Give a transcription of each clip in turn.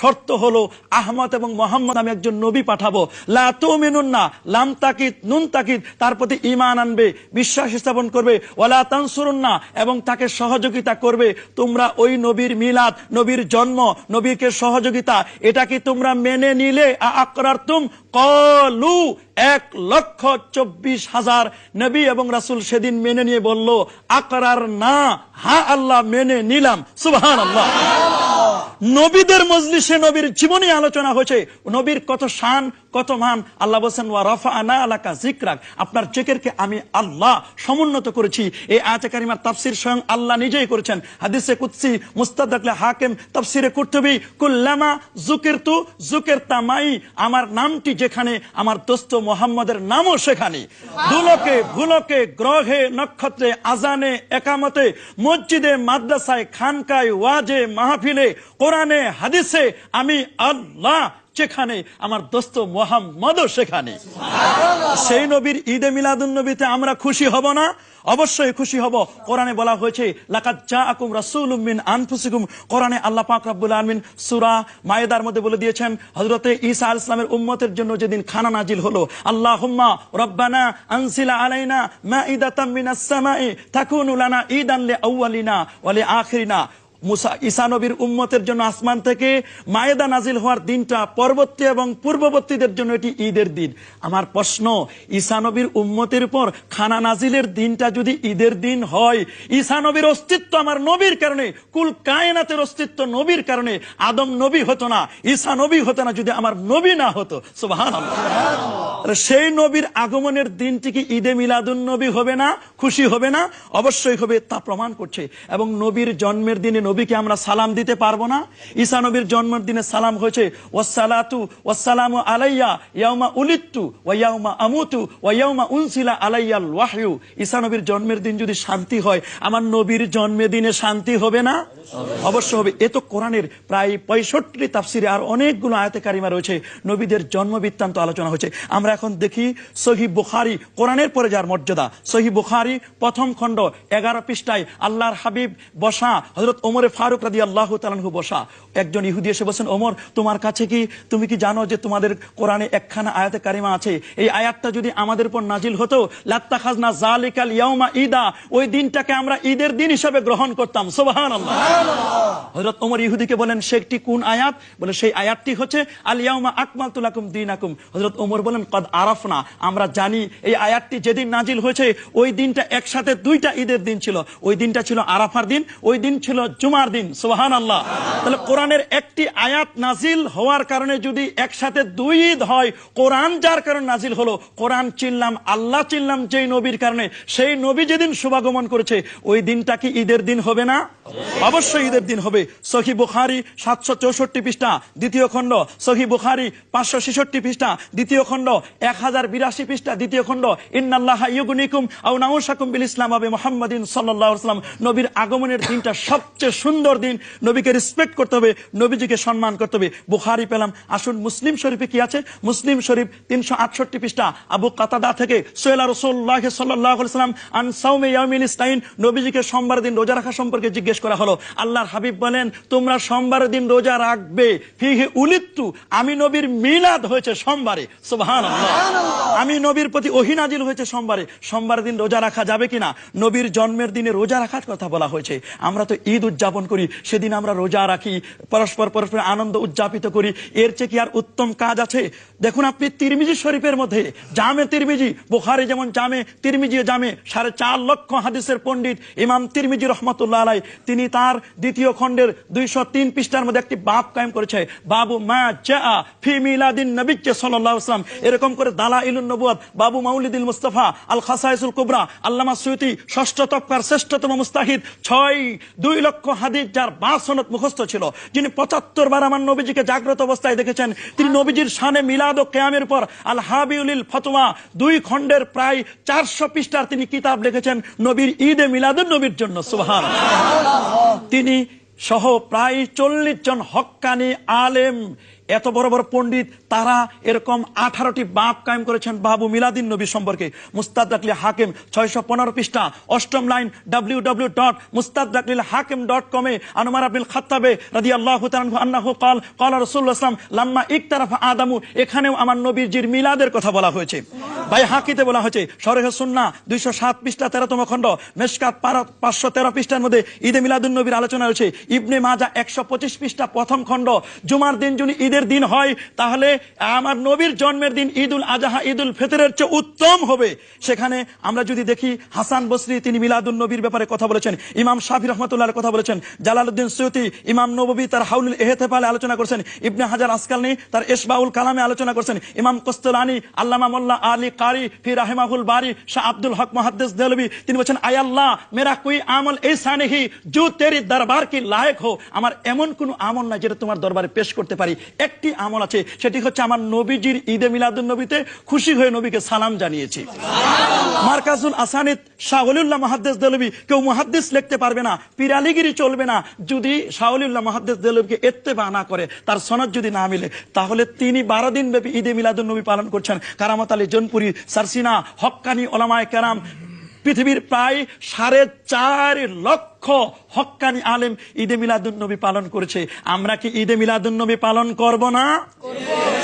শর্ত হলো আহমদ এবং মোহাম্মদ আমি একজন নবী পাঠাবো। না লাম তাকিদ, নুন তাকিদ, তার প্রতি ইমান আনবে, বিশ্বাস স্থাপন করবে। ওলা তানসুরুন না এবং তাকে সহযোগিতা করবে। তোমরা ওই নবীর মিলাদ, নবীর জন্ম, নবীকে সহযোগিতা, এটা কি তোমরা মেনে নিলে? আকরার তুম কলু এক লক্ষ চব্বিশ হাজার নবী এবং রাসুল সেদিন মেনে নিয়ে বলল, আকরার না, হা আল্লাহ মেনে নিলাম। সুবহান আল্লাহ নবীদের মজলিসে নবীর জীবনী আলোচনা হয়েছে। নবীর কত শান কত মান আল্লাহ বলছেন ওয়া রফা আনা আলাকা জিকরাক আপনার জেকেরকে আমি আল্লাহ সমুন্নত করেছি। এই আয়াতে কারিমার তাফসির স্বয়ং আল্লাহ নিজেই করেছেন। হাদিসে কুদসি মুস্তাদাকলে হাকিম তাফসিরে কুর্তুবি কুল্লামা জুকিরতু জুকিরতামাই আমার নামটি যেখানে আমার দোস্ত মোহাম্মদের নামও সেখানে। দুলকে ভুলকে গ্রহে নক্ষত্রে আজানে একামতে মসজিদে মাদ্রাসায় খানকায় ওয়াজে মাহফিলে কোরআনে হাদিসে আমি আল্লাহ যেখানে আমার দোস্ত মোহাম্মদও সেখানে। সেই নবীর ঈদে মিলাদুন নবীতে আমরা খুশি হব না। অবশ্যই খুশি হব। কোরআনে বলা হয়েছে কোরআনে আল্লাহ পাক মায়েদার মধ্যে বলে দিয়েছেন ঈসা উম্মতের জন্য যেদিন খানা নাজিল হলো, আল্লাহুম্মা রব্বানা আনসিলা আলাইনা মাইদাতাম মিনাস সামাই, তাকুনু লানা ঈদান লিআউয়ালিনা ওয়া লিআখিরিনা মুসা উম্মতের জন্য আসমান থেকে মায়েদা নাজিল হওয়ার দিনটা পরবর্তী এবং পূর্ববর্তীদের জন্য এটি ঈদের দিন। আমার প্রশ্ন উম্মতের খানা নাজিলের দিনটা যদি ঈদের দিন হয় অস্তিত্ব আমার নবীর কারণে, কুল কায়নাতের অস্তিত্ব নবীর কারণে, আদম নবী হতো না, ঈসা নবী হতো না যদি আমার নবী না হতো। সেই নবীর আগমনের দিনটি কি ঈদে মিলাদুন নবী হবে না, খুশি হবে না? অবশ্যই হবে, তা প্রমাণ করছে। এবং নবীর জন্মের দিনে নবীকে আমরা সালাম দিতে পারব না। ঈসা নবীর জন্মের দিনে সালাম হয়েছে ওয়াসালাতু ওয়াসালামু আলাইয়া, ইয়াউমা উলিত্তু ওয়াইয়াউমা আমুতু ওয়াইয়াউমা উনসিলা আলাইয়াল ওয়াহয়ু। ঈসা নবীর জন্মের দিন যদি শান্তি হয়, আমার নবীর জন্মের দিনে শান্তি হবে না? অবশ্য হবে। এ তো কোরআনের প্রায় পঁয়ষট্টি তাফসিরে আর অনেকগুলো আয়াতে কারিমা রয়েছে। নবীদের জন্ম বৃত্তান্ত আলোচনা হয়েছে। আমরা এখন দেখি সহি বুখারি, কোরআনের পরে যার মর্যাদা। সহি বুখারি প্রথম খণ্ড, এগারো পৃষ্ঠায়, আল্লাহর হাবিব বসা হজরত ওমরে ফারুক রাদি আল্লাহ তালানহু বসা। একজন ইহুদি এসে বলছেন ওমর তোমার কাছে কি তুমি কি জানো যে তোমাদের কোরআনে একখানা আয়াতে কারিমা আছে? এই আয়াতটা যদি আমাদের উপর নাজিল হতো লাত্তা খাজনা জালিকাল ইয়াউমা ঈদা ওই দিনটাকে আমরা ঈদের দিন হিসাবে গ্রহণ করতাম। সুবহান হজরত ওমর ইহুদিকে বলেন সেটি কোন আয়াত? বলে সেই আয়াতটি হচ্ছে আল ইয়াউমা আকমাল তুলাকুম দিন আকুম হজরত ওমর বলেন কদ আরাফ না আমরা জানি এই আয়াতটি যেদিন নাজিল হয়েছে ওই দিনটা একসাথে দুইটা ঈদের দিন ছিল। ওই দিনটা ছিল আরাফার দিন ওই দিন ছিল জুমার দিন সুবহান আল্লাহ তাহলে কোরআনের একটি আয়াত নাজিল হওয়ার কারণে যদি একসাথে দুই ঈদ হয়, কোরআন যার কারণে নাজিল হলো, কোরআন চিনলাম, আল্লাহ চিনলাম যেই নবীর কারণে, সেই নবী যেদিন শুভাগমন করেছে, ওই দিনটা কি ঈদের দিন হবে না? অবশ্যই ঈদের দিন হবে। সহি বুখারি সাতশো চৌষট্টি পৃষ্ঠা, দ্বিতীয় খণ্ড। সহি বুখারি পাঁচশো ছেষট্টি পৃষ্ঠা, দ্বিতীয় খণ্ড। এক হাজার বিরাশি পৃষ্ঠা, দ্বিতীয় খণ্ড। ইন্নাল্লাহ ইউগুনিকুম আও নাউসাকুম বিল ইসলাম আবে মোহাম্মদিন সাল্লাল্লাহু আলাইহি সাল্লাম নবীর আগমনের দিনটা সবচেয়ে সুন্দর দিন। নবীকে রেসপেক্ট করতে হবে নবীজিকে সম্মান করতে হবে। বুখারি পেলাম আসুন মুসলিম শরীফে কি আছে? মুসলিম শরীফ তিনশো আটষট্টি পৃষ্ঠা আবু কাতাদা থেকে সোহেলা রসুল্লাহ সাল্লাহ সাল্লাম আন সাউমে ইয়ামিল ইসলাইন নবীজিকে সোমবার দিন রোজা রাখা সম্পর্কে জিজ্ঞেস করা হলো। আল্লাহর হাবিব বলেন তোমরা সোমবার দিন রোজা রাখবে। ফিহে উলিত্তু আমি নবীর মিলাদ হয়েছে সোমবারে। সুবহান আমি নবীর প্রতি অহিনাজিল হয়েছে সোমবারে। সোমবার দিন রোজা রাখা যাবে কিনা? নবীর জন্মের দিনে রোজা রাখার কথা বলা হয়েছে। আমরা তো ঈদ উদযাপন করি, সেদিন আমরা রোজা রাখি, পরস্পর পরস্পর আনন্দ উদযাপিত করি। এর চেয়ে কি আর উত্তম কাজ আছে? দেখুন আপনি তিরমিজি শরীফের মধ্যে, জামে তিরমিজি, বুখারি যেমন জামে, তিরমিজি জামে, সাড়ে চার লক্ষ হাদিসের পণ্ডিত ইমাম তিরমিজি রহমতুল্লাহ আলাই, তিনি তার দ্বিতীয় খণ্ডের দুইশো তিন পৃষ্ঠার মধ্যে একটি বাপ কায়েম করেছে, বাবু মা চা ফি মিলাদিন নবিজ্জে সাল্লাহ ইসলাম এরকম করে দালা ইলুন নবুয়াদ বাবু মাউলিদুল মুস্তাফা আল খাসাইসুল কুবরা, আল্লামা সুয়ুতি ষষ্ঠ তপকার শ্রেষ্ঠতম মুস্তাহিদ, ছয়, দুই লক্ষ হাদিস যার বাসনত মুখস্থ ছিল যিনি পঁচাত্তর বার আমার নবীজিকে জাগ্রত অবস্থায় দেখেছেন তিনি নবীজির সানে মিলাদ ও কেয়ামের পর আল হাবিউলিল ফতোয়া দুই খণ্ডের প্রায় চারশো পৃষ্ঠার তিনি কিতাব লিখেছেন নবীর ঈদে মিলাদুল নবীর জন্য সুহান তিনি সহ প্রায় চল্লিশ জন হক্কানি আলেম এত বড় বড় পণ্ডিত, তারা এরকম আঠারোটি বাপ কায়েম করেছেন বাবু মিলাদিন নবী সম্পর্কে। মুস্তাদ রাকলি হাকিম, ছয়শো পনেরো পৃষ্ঠা, অষ্টম লাইন ডাব্লিউ ডাব্লিউ ডট মুস্তাদ রাকলিল হাকিম ডট কমে আনুমার আব্দুল খাত্তাবে রাদি আল্লাহ আন্নাহু কাল কাল রসুল্লাহ আসলাম লাম্মা ইকতারাফা আদামু, এখানেও আমার নবীজির মিলাদের কথা বলা হয়েছে। ভাই হাকিতে বলা হয়েছে সরেহ সুন্না দুইশো সাত পৃষ্ঠা তেরোতম খণ্ড, মেশকাত পাঁচশো তেরো পৃষ্ঠার মধ্যে ঈদে মিলাদুন নবীর আলোচনা রয়েছে। ইবনে মাজা একশো পঁচিশ পৃষ্ঠা প্রথম খণ্ড, জুমার দিন যদি ঈদের দিন হয়, তাহলে আমার নবীর জন্মের দিন ঈদুল আজাহা, ঈদুল ফিতরের চেয়ে উত্তম হবে। সেখানে আমরা যদি দেখি, হাসান বসরি, তিনি মিলাদুন নবীর ব্যাপারে কথা বলেছেন, ইমাম শাফি রহমতুল্লাহ কথা বলেছেন, জালালউদ্দিন সৈয়দি ইমাম নবী তার হাউলুল এহেতেফালে আলোচনা করেছেন, ইবনে হাজার আসকালনি তার এসবাউল কালামে আলোচনা করেছেন, ইমাম কস্তলানি, আল্লামা মোল্লা আলী কারি ফি রাহেমাহুল বারি, শাহ আব্দুল হক মহাদ্দেস দেলবি তিনি বলছেন, আয় আল্লাহ, মেরা কুই আমল এই সানেহি, জু তেরি দরবার কি লায়ক হো, আমার এমন কোন আমল নাই যেটা তোমার দরবারে পেশ করতে পারি। একটি আমল আছে, সেটি হচ্ছে আমার নবীজির ঈদে মিলাদুন নবীতে খুশি হয়ে নবীকে সালাম জানিয়েছি। মার্কাজুল আসানিদ শাহলিউল্লাহ মহাদ্দেস দেলবি কেউ মহাদ্দেস লিখতে পারবে না, পিরালিগিরি চলবে না। যদি শাহলিউল্লাহ মহাদ্দেস দেলবিকে এত্তেবা না করে, তার সনদ যদি না মিলে, তাহলে তিনি বারো দিন ব্যাপী ঈদে মিলাদুল নবী পালন করছেন। কারামত আলী জনপুরি, সারসিনা হক্কানি ওলামায় কেরাম, পৃথিবীর প্রায় সাড়ে চার লক্ষ হক্কানি আলেম ঈদে মিলাদুন নবী পালন করেছে। আমরা কি ঈদে মিলাদুন নবী পালন করব না?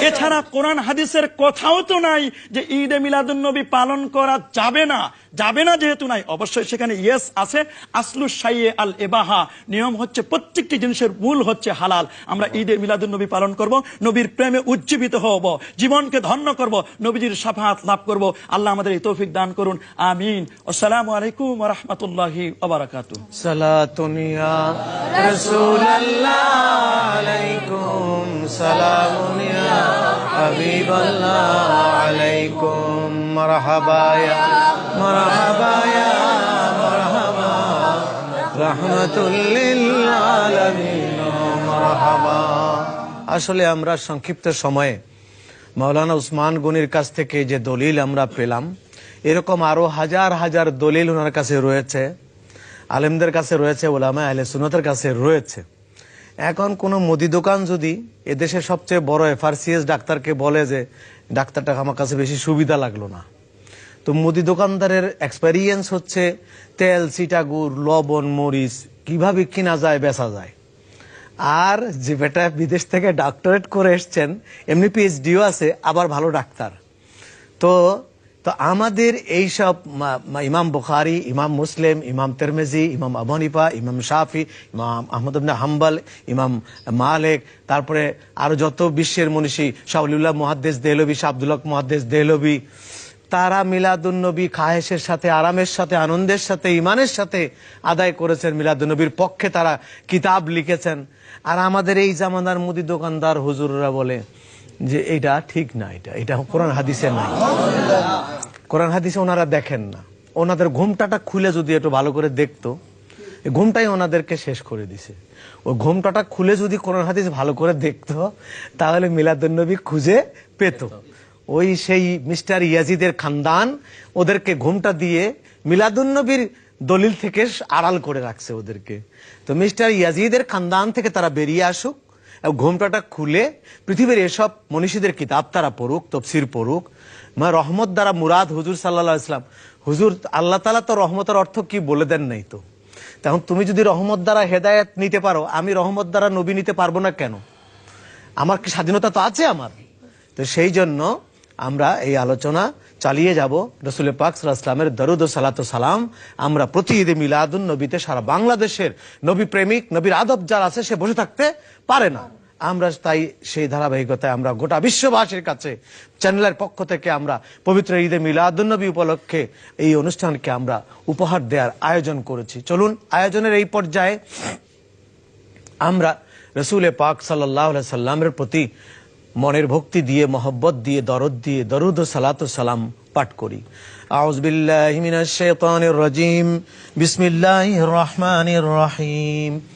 এছাড়া কোরআন হাদিসের কথাও তো নাই যে ঈদে মিলাদুন নবী পালন করা যাবে না। যাবে না যেহেতু নাই। অবশ্যই সেখানে ইয়েস আছে। আসলু সাইয়ে আল এবাহা। নিয়ম হচ্ছে প্রত্যেকটি জিনিসের মূল হচ্ছে হালাল। আমরা ঈদে মিলাদুন নবী পালন করব নবীর প্রেমে উজ্জীবিত হব জীবনকে ধন্য করব নবীজির সাফাত লাভ করব। আল্লাহ আমাদের এই তৌফিক দান করুন। আমিন। আসসালামু আলাইকুম রহমতুল্লাহি ওবরাকাতু সালাতুনিয়া রসুল্লাহ আলাইকুম সালামুনিয়া, হাবিবাল্লাহ আলাইকুম মারহাবায়া মারহাবায়া মারহাবা আলামিন মারহাবা। আসলে আমরা সংক্ষিপ্ত সময়ে মাওলানা উসমান গনির কাছ থেকে যে দলিল আমরা পেলাম, এরকম আরও হাজার হাজার দলিল ওনার কাছে রয়েছে। আলেমদের কাছে রয়েছে, ওলামা আহলে সুনতের কাছে রয়েছে। এখন কোনো মুদি দোকান যদি এদেশের সবচেয়ে বড় এফআরসিএস ডাক্তারকে বলে যে, ডাক্তারটা আমার কাছে বেশি সুবিধা লাগল না। তো মুদি দোকানদারের এক্সপেরিয়েন্স হচ্ছে তেল সিটাগুড় লবণ, মরিচ, কীভাবে কিনা যায়, বেচা যায়। আর যে বেটা বিদেশ থেকে ডক্টরেট করে এসছেন, এমনি পিএইচডিও আছে, আবার ভালো ডাক্তার। তো তো আমাদের এইসব ইমাম বুখারি, ইমাম মুসলিম, ইমাম তেরমেজি, ইমাম আবনিপা ইমাম শাফি, ইমাম আহমদ ইবনে হাম্বাল, ইমাম মালেক, তারপরে আরও যত বিশ্বের মনীষী শাহুল্লাহ মহাদ্দেশ দেহলবি শাহ আব্দুল্লাহ মহাদ্দেশ দেহলবি তারা মিলাদুন্নবী খায়েশের সাথে, আরামের সাথে, আনন্দের সাথে ইমানের সাথে আদায় করেছেন মিলাদুন্নবীর পক্ষে তারা কিতাব লিখেছেন। আর আমাদের এই জামানার মুদি দোকানদার হুজুররা বলে যে, এটা ঠিক না, এটা এটা কোরআন হাদিসে নাই। কোরআন হাদিসে ওনারা দেখেন না। ওনাদের ঘুমটাটা খুলে যদি একটু ভালো করে দেখতো ঘুমটাই ওনাদেরকে শেষ করে দিছে। ওই ঘুমটাটা খুলে যদি কোরআন হাদিস ভালো করে দেখতো, তাহলে মিলাদুন্নবী খুঁজে পেত। ওই সেই মিস্টার ইয়াজিদের খানদান ওদেরকে ঘুমটা দিয়ে মিলাদুন্নবীর দলিল থেকে আড়াল করে রাখছে ওদেরকে। তো মিস্টার ইয়াজিদের খানদান থেকে তারা বেরিয়ে আসুক ঘুমটাটা খুলে পৃথিবীর এসব মনীষীদের কিতাব তারা পড়ুক, তফসির পড়ুক, মা রহমত দ্বারা মুরাদ হুজুর সাল্লাহ ইসলাম হুজুর, আল্লাহ তালা তো রহমতের অর্থ কি বলে দেন নাই তো? তখন তুমি যদি রহমত দ্বারা হেদায়েত নিতে পারো, আমি রহমত দ্বারা নবী নিতে পারব না কেন? আমার কি স্বাধীনতা তো আছে আমার? তো সেই জন্য আমরা এই আলোচনা চালিয়ে যাব। রসুল পাক সাল্লাহ ইসলামের দরুদ ও সালাত সালাম আমরা প্রতি ঈদে নবীতে সারা বাংলাদেশের নবী প্রেমিক নবীর আদব যার আছে সে বসে থাকতে পারে না। আমরা তাই সেই ধারাবাহিকতায় আমরা গোটা বিশ্ববাসীর কাছে, চ্যানেলের পক্ষ থেকে আমরা পবিত্র ঈদে মিলাদুন নবী উপলক্ষে এই অনুষ্ঠানকে আমরা উপহার দেওয়ার আয়োজন করেছি। চলুন, আয়োজনের এই পর্যায়ে আমরা রসুলে পাক সাল্লাহ সাল্লামের প্রতি মনের ভক্তি দিয়ে, মহব্বত দিয়ে, দরদ দিয়ে, দরুদ সালাত সালাম পাঠ করি। আউজ বিল্লাহি রাজিম। বিসমিল্লাহির রহমানির রহিম।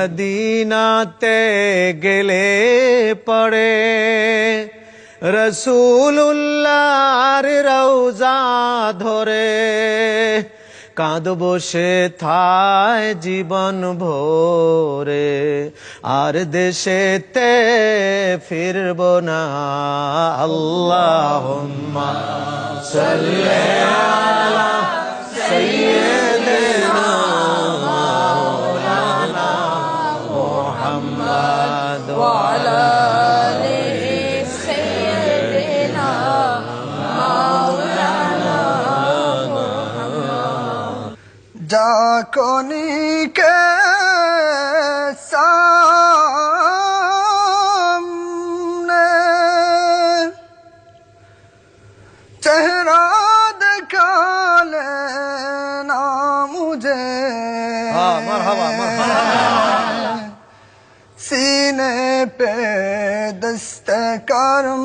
মদিনাতে গেলে পড়ে। রসুল্লাহর রৌজা ধরে। কাঁদ বসে থায় জীবন ভোরে। আর দেশেতে ফিরব না। আল্লাহ সাল্লি کونی کے سامنے چہرہ دکھا لینا مجھے سینے پہ دست کرم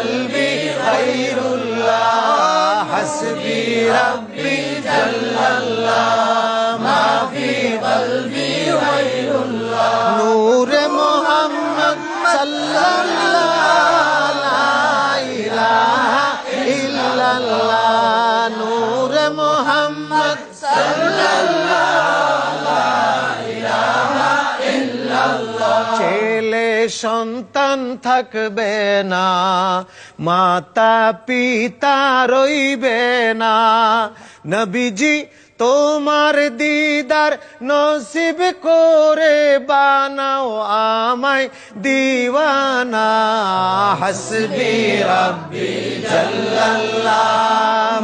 قلبي غير الله. حسبي ربي جل الله. ما في قلبي থাকবে না, মাতা পিতা রইবে না। নবীজি, তোমার দিদার নসিব করে বানাও আমায় দিওয়ানা। হাসবি রব্বি জাল্লাল্লাহ,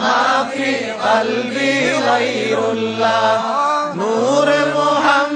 মাফি কলবি গায়রুল্লাহ। নূর মুহাম্মদ